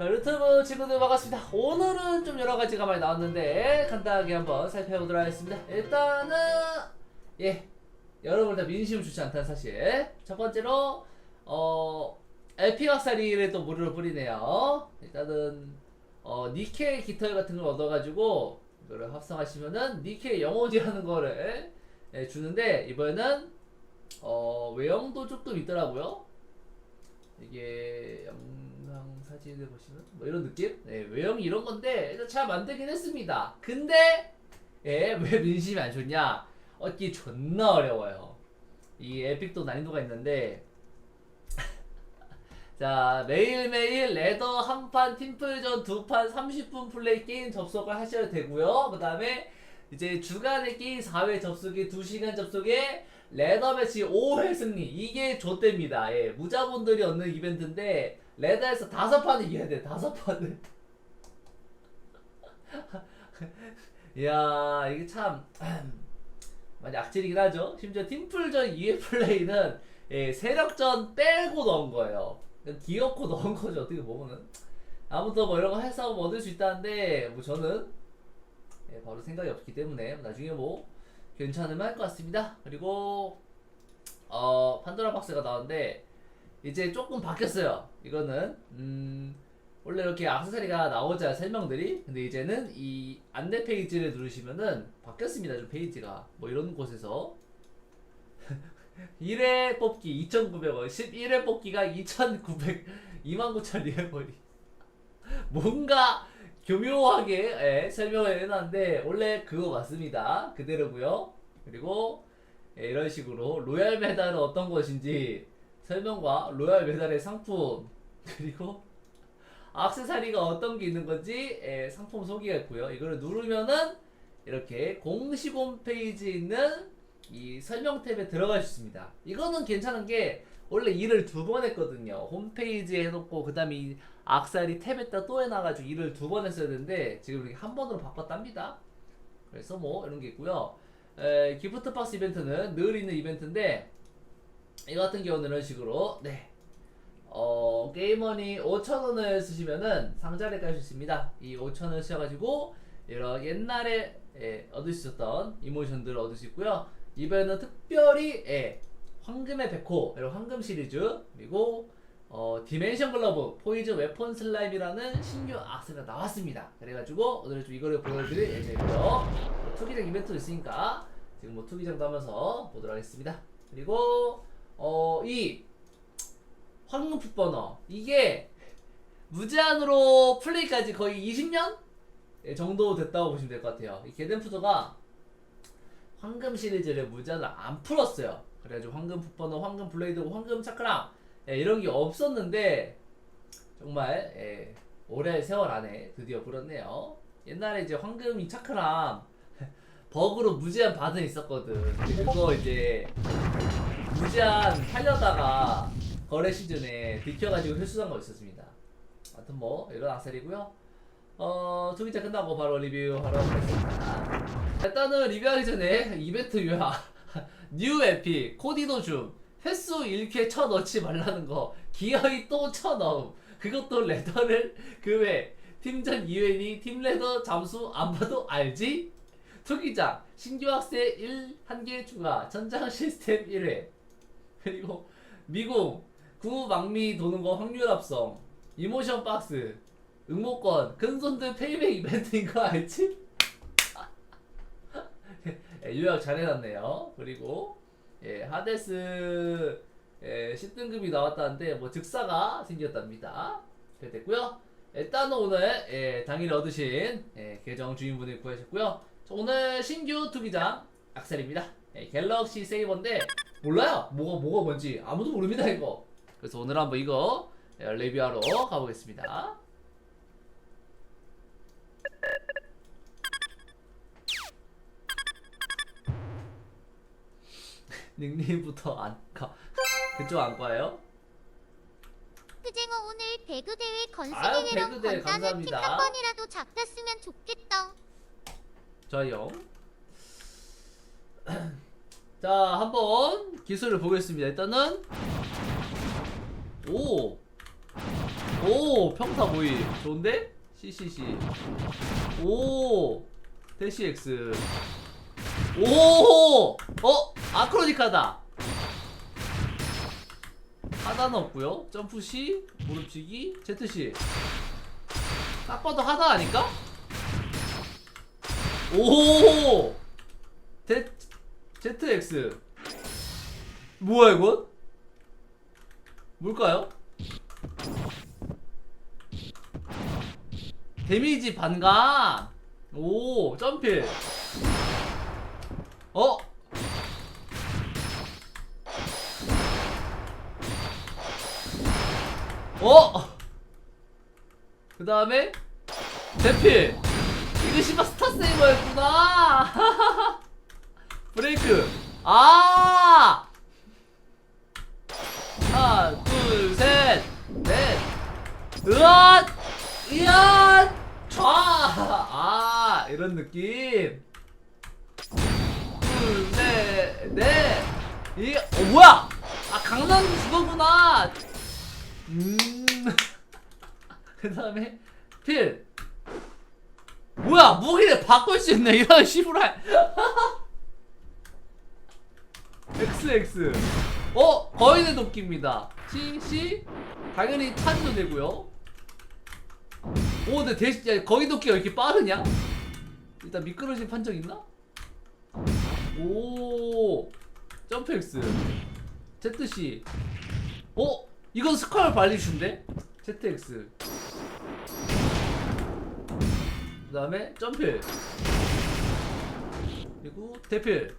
자, 유튜브 친구들 반갑습니다. 오늘은 좀 여러 가지가 많이 나왔는데 간단하게 한번 살펴보도록 하겠습니다. 일단은 예 여러분 다 민심 좋지 않다는 사실. 첫 번째로 어 에피박사리를 또 무료로 뿌리네요. 일단은 어 니켈 깃털 같은 걸 얻어가지고 이거를 합성하시면은 니켈 영혼이라는 거를 예, 주는데 이번에는 어 외형도 조금 있더라고요. 이게 영상 사진을 보시면 뭐 이런 느낌? 네, 외형이 이런 건데 일단 잘 만들긴 했습니다. 근데 예, 왜 민심이 안 좋냐? 얻기 존나 어려워요. 이 에픽도 난이도가 있는데 자 매일매일 레더 한 판 팀플전 두 판 30분 플레이 게임 접속을 하셔야 되고요. 그 다음에 이제 주간의 게임 4회 접속에 2시간 접속에 레더 매치 5회 승리 이게 좆됩니다. 예, 무자본들이 얻는 이벤트인데 레더에서 다섯 판을 이겨야 돼. 다섯 판을. 이야 이게 참 많이 악질이긴 하죠. 심지어 팀플전 2회 플레이는 예, 세력전 빼고 넣은 거예요. 그냥 귀엽고 넣은 거죠. 어떻게 보면은. 아무튼 뭐 이런 거 해서 뭐 얻을 수 있다는데 뭐 저는 예, 바로 생각이 없기 때문에 나중에 뭐 괜찮으면 할 것 같습니다. 그리고 어 판도라 박스가 나왔는데 이제 조금 바뀌었어요. 이거는 음 원래 이렇게 악세사리가 나오자 설명들이 근데 이제는 이 안내 페이지를 누르시면은 바뀌었습니다. 좀 페이지가 뭐 이런 곳에서 1회 뽑기 2,900원, 11회 뽑기가 2,900, 29,000 리얼버리. 뭔가 교묘하게 예, 설명을 해놨는데 원래 그거 맞습니다. 그대로고요. 그리고 예, 이런 식으로 로얄 메달은 어떤 것인지 설명과 로얄 메달의 상품 그리고 악세사리가 어떤 게 있는 건지 예, 상품 소개가 있고요. 이거를 누르면은 이렇게 공식 홈페이지에 있는 이 설명 탭에 들어갈 수 있습니다. 이거는 괜찮은 게 원래 일을 두 번 했거든요. 홈페이지에 해놓고 그 다음에 이 악살이 탭에다 또 해놔가지고 일을 두 번 했어야 되는데 지금 이렇게 한 번으로 바꿨답니다. 그래서 뭐 이런 게 있고요. 에, 기프트 박스 이벤트는 늘 있는 이벤트인데 이 같은 경우는 이런 식으로 네. 어, 게임머니 5,000원을 쓰시면은 상자를 깔 수 있습니다. 이 5,000원을 쓰셔가지고 이런 옛날에 예, 얻을 수 있었던 이모션들을 얻을 수 있고요. 이번에는 특별히 예, 황금의 백호 이런 황금 시리즈 그리고 어, 디멘션 글러브 포이즌 웨폰 슬라임이라는 신규 악세가 나왔습니다. 그래가지고 오늘 좀 이거를 보여드릴 예정이고요. 뭐 투기장 이벤트도 있으니까 지금 뭐 투기장도 하면서 보도록 하겠습니다. 그리고 어, 이 황금 풋 버너 이게 무제한으로 플레이까지 거의 20년 예, 정도 됐다고 보시면 될 것 같아요. 이 게덴푸드가 황금 시리즈를 무제한으로 안 풀었어요. 그래가지고 황금 풋버너, 황금 블레이드, 황금 차크랑 예, 이런 게 없었는데 정말 예, 오래 세월 안에 드디어 풀었네요. 옛날에 이제 황금 이 차크랑 버그로 무제한 받은 있었거든. 그거 이제 무제한 팔려다가 거래 시즌에 들켜가지고 회수한 거 있었습니다. 아무튼 뭐 이런 악셀이고요. 어, 투기자 끝나고 바로 리뷰하러 가겠습니다. 일단은 리뷰하기 전에 이벤트 요약. 뉴 에피, 코디도 줌, 횟수 1회 쳐 넣지 말라는 거, 기어이 또쳐 넣음. 그것도 레더를 그 외, 팀전 2회니 팀 레더 잠수 안 봐도 알지? 투기장, 신규 학생 1, 한개 추가, 전장 시스템 1회. 그리고 미국, 구망미 도는 거 확률 합성, 이모션 박스, 응모권, 근손들 페이백 이벤트인 거 알지? 예, 요약 잘 해놨네요. 그리고 예, 하데스 예, 10등급이 나왔다는데 뭐 즉사가 생겼답니다. 됐고요. 일단은 오늘 예, 당일 얻으신 예, 계정 주인분을 구하셨고요. 자, 오늘 신규 투기장 악셀입니다. 예, 갤럭시 세이버인데 몰라요. 뭐가 뭐가 뭔지 아무도 모릅니다 이거. 그래서 오늘 한번 이거 예, 레비하러 가보겠습니다. 닉네임부터 안 가. 그쪽 안 가요? 그쟁어 오늘 배그 대회 아유, 건승이랑 배그 대회 건다는 팀 감사합니다. 한 번이라도 잡혔으면 좋겠다. 저요. 자, 한번 기술을 보겠습니다. 일단은 오 오 평타 모임 좋은데? CCC 오 대시 X 오! 어? 아크로니카다 하다는 없고요 점프 C 무릎치기 Z C 딱 봐도 하다 아닐까? 오! Z ZX 뭐야 이건? 뭘까요? 데미지 반감 오 점필 어? 어? 그 다음에 대필 이거 씨발 스타세이버였구나 브레이크. 아! 하나 둘셋넷. 으앗! 으앗! 좌아 이런 느낌. 둘셋넷. 이게 어 뭐야? 아 강남 그거구나. 음그 다음에 필. 뭐야? 무기를 바꿀 수 있네. 이런 시부랄 XX 어 거인의 도끼입니다. CC 당연히 탄도 되고요. 오 근데 대신 야, 거인 도끼가 왜 이렇게 빠르냐? 일단 미끄러진 판정 있나? 오 점프 X. ZC 어 이건 스컬 발리슈인데? ZX 그 다음에 점필 그리고 대필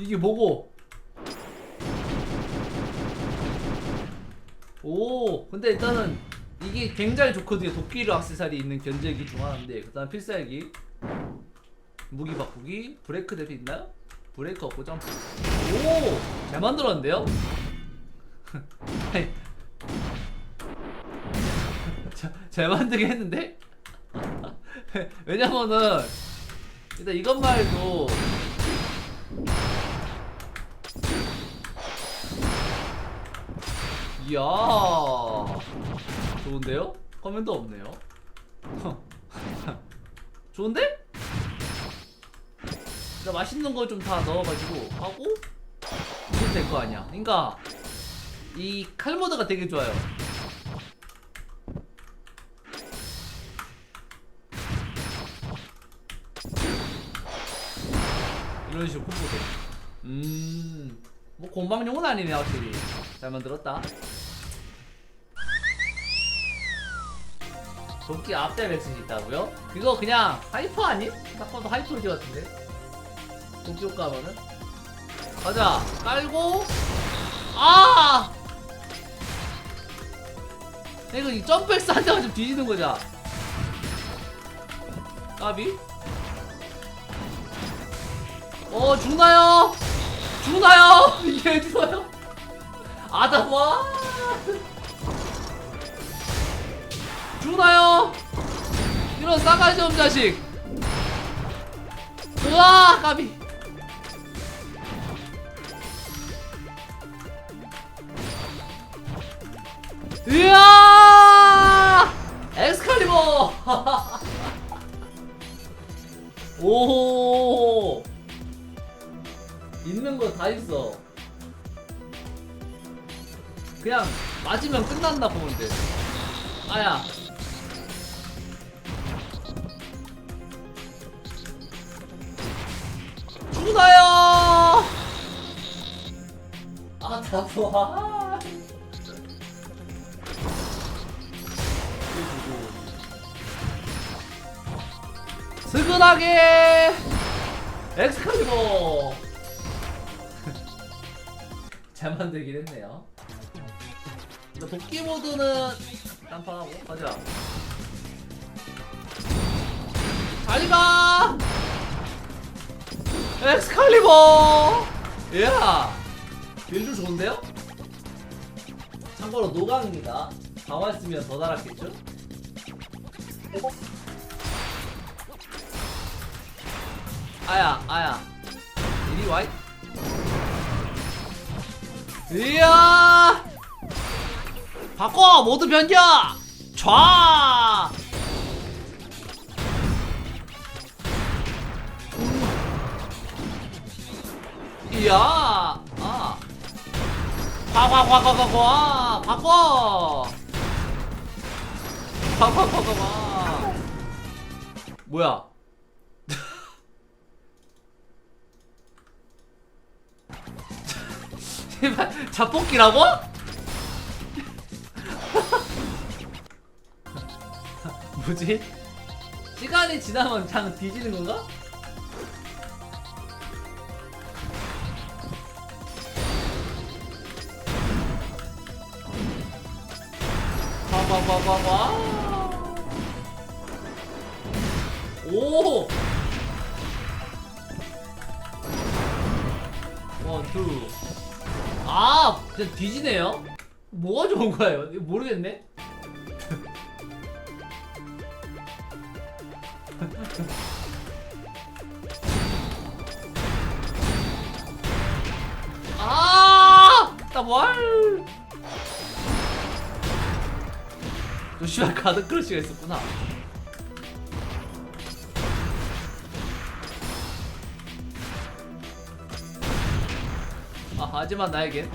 이게 뭐고 오 근데 일단은 이게 굉장히 좋거든요 도끼로 악세사리 있는 견제기 중 하나인데 그 다음 필살기 무기 바꾸기 브레이크 대피 있나요? 브레이크 없고 점프 오 잘 만들었는데요? 아니, 자, 잘 만들게 했는데? 왜냐면은 일단 이것만 해도 이야. 좋은데요? 커맨도 없네요. 좋은데? 나 맛있는 거 좀 다 넣어가지고 하고 이렇게 될거 아니야. 그러니까 이 칼모드가 되게 좋아요. 이런 식으로 콤보돼. 음뭐 공방용은 아니네 확실히. 잘 만들었다 도끼 앞대 맥스이 있다고요? 그거 그냥 하이퍼 아님? 딱 봐도 하이퍼지 같은데? 도끼 효과 하면은? 가자. 깔고. 아! 이거 이 점프엑스 한 대만 좀 뒤지는 거자 까비? 어 죽나요? 죽나요? 이게 죽어요? 아담와 죽나요? 이런 싸가지 없는 자식. 으아 까비. 으아 엑스칼리버! 오 있는 거 다 있어. 그냥 맞으면 끝난다 보면 돼. 아야 다 좋아 스근하게 엑스칼리버. 잘 만들긴 했네요. 근데 도끼 모드는 깜빡하고 가자. 잘가 엑스칼리버! 이야 빌드 좋은데요? 참고로 노강입니다. 가만히 있으면 더 달았겠죠? 아야 아야. 이리 와이. 이야! 바꿔 모두 변경! 좌! 이야! 아 과과과과과과 바꿔 과과과과과 뭐야 제발 자폭기라고? 뭐지? 시간이 지나면 그냥 뒤지는 건가? 봐봐봐봐봐 오 원, 투. 아, 그냥 뒤지네요? 뭐가 좋은 거예요? 모르겠네? 아! 나 뭘? 너 씨발 가드 크러쉬가 있었구나. 아, 하지만 나에겐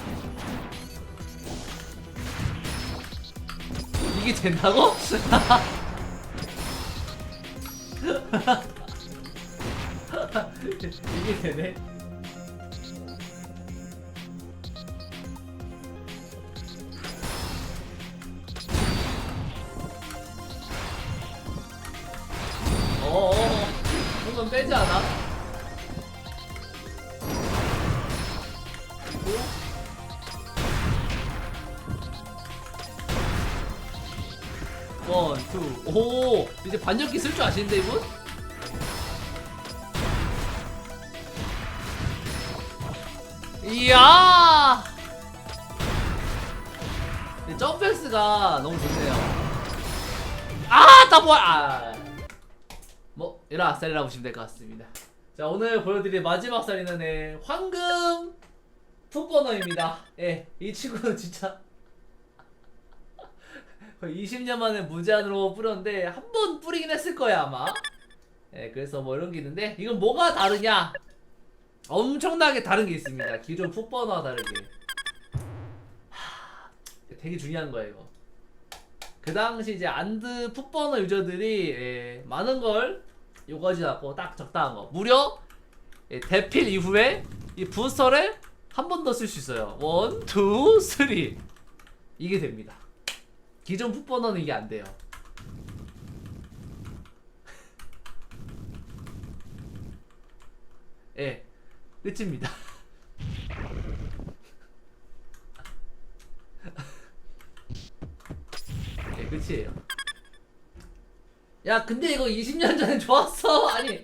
이게 된다고? 이게 되네. 빼지 않아? 원, 투, 오, 이제 반전기 쓸 줄 아시는데 이분? 이야! 이 점프스가 너무 좋네요. 아, 나 뭐야? 아. 뭐 이런 악살이라고 보시면 될 것 같습니다. 자, 오늘 보여드릴 마지막 살이는 네, 황금 풋버너입니다. 예, 이 친구는 진짜 거의 20년 만에 무제한으로 뿌렸는데 한 번 뿌리긴 했을 거야 아마. 예, 그래서 뭐 이런 게 있는데 이건 뭐가 다르냐? 엄청나게 다른 게 있습니다. 기존 풋버너와 다르게. 하, 되게 중요한 거예요 이거. 그 당시 이제 안드 풋버너 유저들이 예, 많은 걸 요거지 않고 딱 적당한 거. 무려 예, 대필 이후에 이 부스터를 한 번 더 쓸 수 있어요. 원, 투, 쓰리. 이게 됩니다. 기존 풋버너는 이게 안 돼요. 예, 끝입니다. 예, 끝이에요. 야, 근데 이거 20년 전에 좋았어. 아니.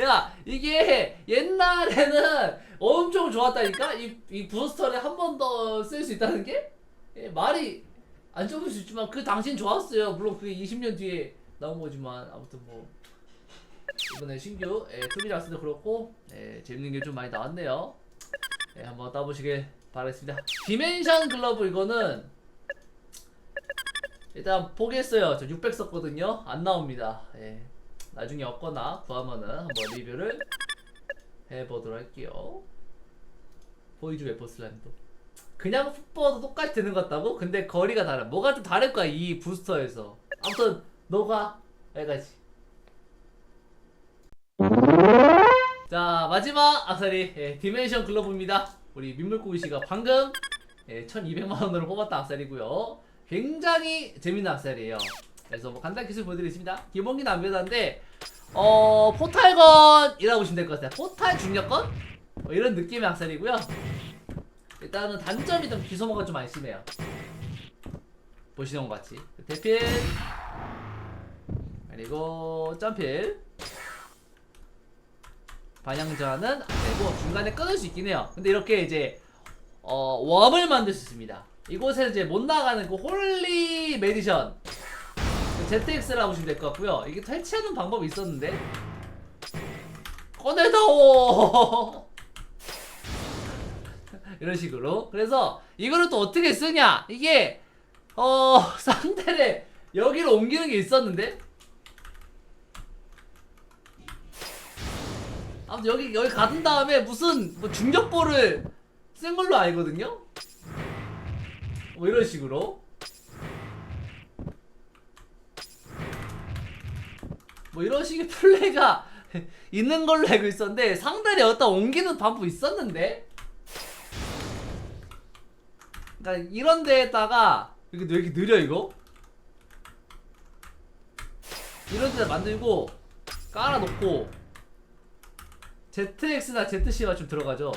야, 이게 옛날에는 엄청 좋았다니까? 이, 이 부스터를 한 번 더 쓸 수 있다는 게? 예, 말이 안 좋을 수 있지만 그 당신 좋았어요. 물론 그게 20년 뒤에 나온 거지만 아무튼 뭐 이번에 신규 예, 투비라스도 그렇고 예, 재밌는 게 좀 많이 나왔네요. 예, 한번 따보시길 바라겠습니다. 디멘션 글러브 이거는 일단 포기했어요. 저 600 썼거든요. 안 나옵니다. 예. 나중에 없거나 구하면은 한번 리뷰를 해보도록 할게요. 보이즈 웨퍼 슬라임도. 그냥 풋버도 똑같이 되는 것 같다고? 근데 거리가 다르. 뭐가 좀 다를 거야 이 부스터에서. 아무튼 너가 여기까지. 자 마지막 악사리 예, 디멘션 글러브입니다. 우리 민물고기 씨가 방금 예, 1,200만 원으로 뽑았던 악살이고요. 굉장히 재밌는 악살이에요. 그래서 뭐 간단히 기술 보여드리겠습니다. 안 변하는데 어 포탈건이라고 보시면 될 것 같아요. 포탈 중력건 뭐 이런 느낌의 악살이고요. 일단은 단점이 좀 기소모가 좀 많이 심해요. 보시는 것 같이 대필 그리고 점필 반향 저하는 안 되고 중간에 끊을 수 있긴 해요. 근데 이렇게 이제 어, 웜을 만들 수 있습니다. 이곳에 이제 못 나가는 그 홀리 메디션 그 ZX라고 보시면 될 것 같고요. 이게 탈취하는 방법이 있었는데 꺼내다오. 이런 식으로. 그래서 이거를 또 어떻게 쓰냐? 이게 어 상대를 여기로 옮기는 게 있었는데. 아무튼 여기 여기 가둔 다음에 무슨 뭐 중력보를 쓴 걸로 알거든요. 뭐 이런 식으로. 뭐 이런 식의 플레이가 있는 걸로 알고 있었는데 상대를 여기다 옮기는 방법이 있었는데 그러니까 이런 데에다가 이게 왜 이렇게 느려 이거? 이런 데다 만들고 깔아놓고 ZX나 ZC가 좀 들어가죠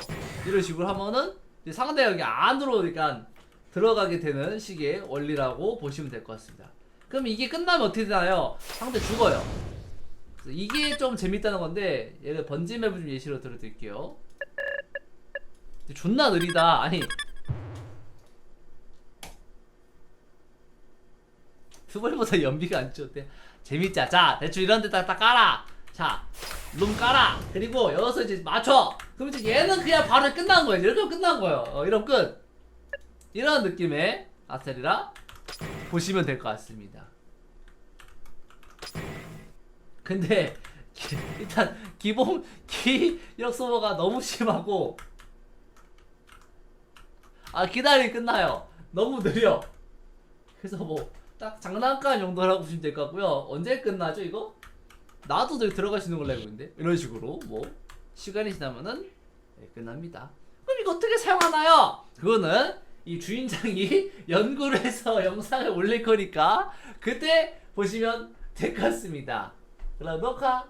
이런 식으로 하면은 상대가 여기 안으로 그러니까 들어가게 되는 식의 원리라고 보시면 될 것 같습니다. 그럼 이게 끝나면 어떻게 되나요? 상대 죽어요. 이게 좀 재밌다는 건데 얘를 번지 맵을 좀 예시로 들어드릴게요. 존나 느리다. 아니. 투벌보다 연비가 안 좋대. 재밌자 자 대충 이런 데다 딱 깔아. 자 룸 깔아. 그리고 여기서 이제 맞춰. 그럼 이제 얘는 그냥 바로 끝난 거예요. 이렇게 끝난 거예요. 어, 이러면 끝 이런 느낌의 아스테리라 보시면 될 것 같습니다. 근데 기- 일단 기본 기력 소모가 너무 심하고 아 기다리 끝나요. 너무 느려. 그래서 뭐 딱 장난감 정도라고 보시면 될 것 같고요. 언제 끝나죠 이거? 나도 저기 있는 걸로 알고 있는데. 이런 식으로 뭐 시간이 지나면은 네, 끝납니다. 그럼 이거 어떻게 사용하나요? 그거는 이 주인장이 연구를 해서 영상을 올릴 거니까 그때 보시면 될 것 같습니다. 그럼 녹화